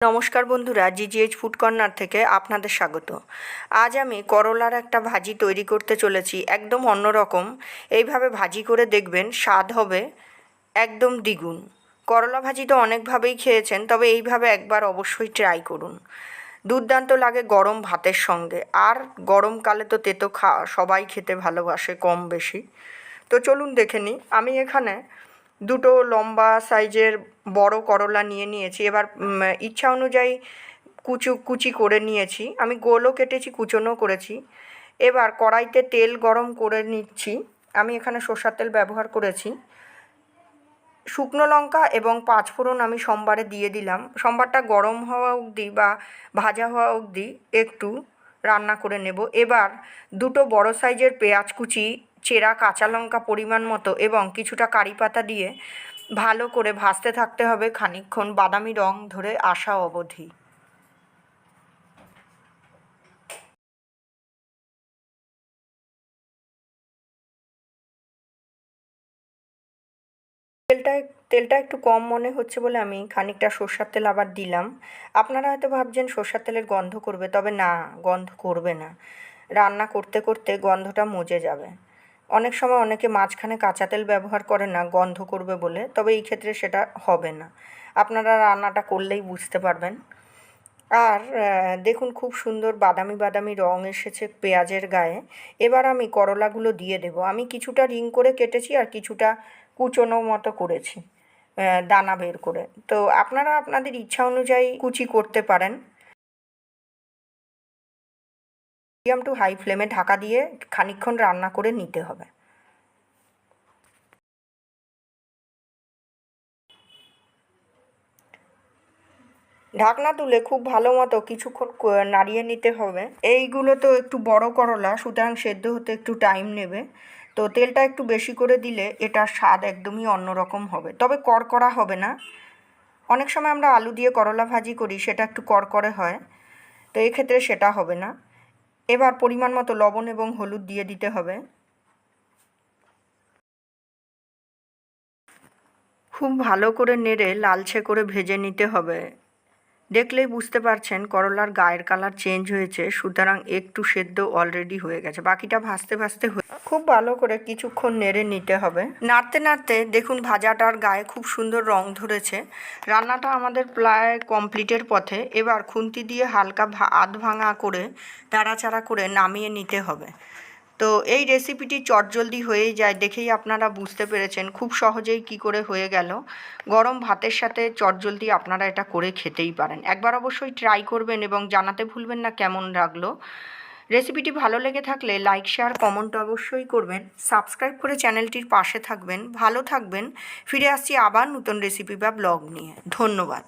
নমস্কার বন্ধুরা জিজিএইচ food corner থেকে আপনাদের স্বাগত। আজ আমি করলার একটা ভাজি তৈরি করতে চলেছি, একদম অন্যরকম। এইভাবে ভাজি করে দেখবেন স্বাদ হবে একদম দ্বিগুণ। করলা ভাজি তো অনেকভাবেই খেয়েছেন, তবে এইভাবে একবার অবশ্যই ট্রাই করুন। দুর্দান্ত লাগে গরম ভাতের সঙ্গে, আর গরমকালে তো তেতো খা, সবাই খেতে ভালোবাসে কম বেশি। তো চলুন দেখে নিই, আমি এখানে দুটো লম্বা সাইজের বড় করলা নিয়ে নিয়েছি। এবার ইচ্ছা অনুযায়ী কুচু, কুচি করে নিয়েছি। আমি গোলও কেটেছি কুচোনো করেছি। এবার কড়াইতে তেল গরম করে নিচ্ছি। আমি এখানে সর্ষার তেল ব্যবহার করেছি। শুকনো লঙ্কা এবং পাঁচফোড়ন আমি সোমবারে দিয়ে দিলাম। সোমবারটা গরম হওয়া অবধি বা ভাজা হওয়া অবধি একটু রান্না করে নেব। এবার দুটো বড় সাইজের পেঁয়াজ কুচি চেরা কাঁচা লঙ্কা পরিমাণ মতো এবং কিছুটা কারি পাতা দিয়ে ভালো করে ভাজতে থাকতে হবে খানিকক্ষণ বাদামি রং ধরে আসা অবধি। তেলটা তেলটা একটু কম মনে হচ্ছে বলে আমি খানিকটা সর্ষার তেল আবার দিলাম। আপনারা হয়তো ভাবছেন সর্ষার তেলের গন্ধ করবে, তবে না, গন্ধ করবে না। রান্না করতে করতে গন্ধটা মজে যাবে। অনেক সময় অনেকে মাঝখানে কাঁচা তেল ব্যবহার করে না, গন্ধ করবে বলে, তবে এই ক্ষেত্রে সেটা হবে না। আপনারা রান্নাটা করলেই বুঝতে পারবেন। আর দেখুন খুব সুন্দর বাদামি বাদামি রং এসেছে পেঁয়াজের গায়ে। এবার আমি করলাগুলো দিয়ে দেব। আমি কিছুটা রিং করে কেটেছি আর কিছুটা কুচোনো মতো করেছি দানা বের করে। তো আপনারা আপনাদের ইচ্ছা অনুযায়ী কুচি করতে পারেন। মিডিয়াম টু হাই ফ্লেমে ঢাকা দিয়ে খানিকক্ষণ রান্না করে নিতে হবে। ঢাকনা তুলে খুব ভালো মতো কিছুক্ষণ নাড়িয়ে নিতে হবে। এইগুলো তো একটু বড় করলা, সুতরাং সেদ্ধ হতে একটু টাইম নেবে। তো তেলটা একটু বেশি করে দিলে এটার স্বাদ একদমই অন্যরকম হবে। তবে কড়কড়া হবে না। অনেক সময় আমরা আলু দিয়ে করলা ভাজি করি, সেটা একটু কড়কড়ে হয়। তো এক্ষেত্রে সেটা হবে না। এবার পরিমাণ মতো লবণ এবং হলুদ দিয়ে দিতে হবে। খুব ভালো করে নেড়ে লালচে করে ভেজে নিতে হবে। দেখলেই বুঝতে পারছেন করলার গায়ের কালার চেঞ্জ হয়েছে, সুতরাং একটু সেদ্ধ অলরেডি হয়ে গেছে। বাকিটা ভাজতে ভাজতে খুব ভালো করে কিছুক্ষণ নেড়ে নিতে হবে। নাড়তে নাড়তে দেখুন ভাজাটার গায়ে খুব সুন্দর রং ধরেছে। রান্নাটা আমাদের প্রায় কমপ্লিটের পথে। এবার খুন্তি দিয়ে হালকা আধ ভাঙা করে নাড়াচাড়া করে নামিয়ে নিতে হবে। তো এই রেসিপিটি চটজলদি হয়েই যায় দেখেই আপনারা বুঝতে পেরেছেন খুব সহজেই কি করে হয়ে গেল। গরম ভাতের সাথে চটজলদি আপনারা এটা করে খেতেই পারেন। একবার অবশ্যই ট্রাই করবেন এবং জানাতে ভুলবেন না কেমন লাগল। রেসিপিটি ভালো লেগে থাকলে লাইক শেয়ার কমেন্ট অবশ্যই করবেন। সাবস্ক্রাইব করে চ্যানেলটির পাশে থাকবেন। ভালো থাকবেন। ফিরে আসছি আবার নতুন রেসিপি বা ব্লগ নিয়ে। ধন্যবাদ।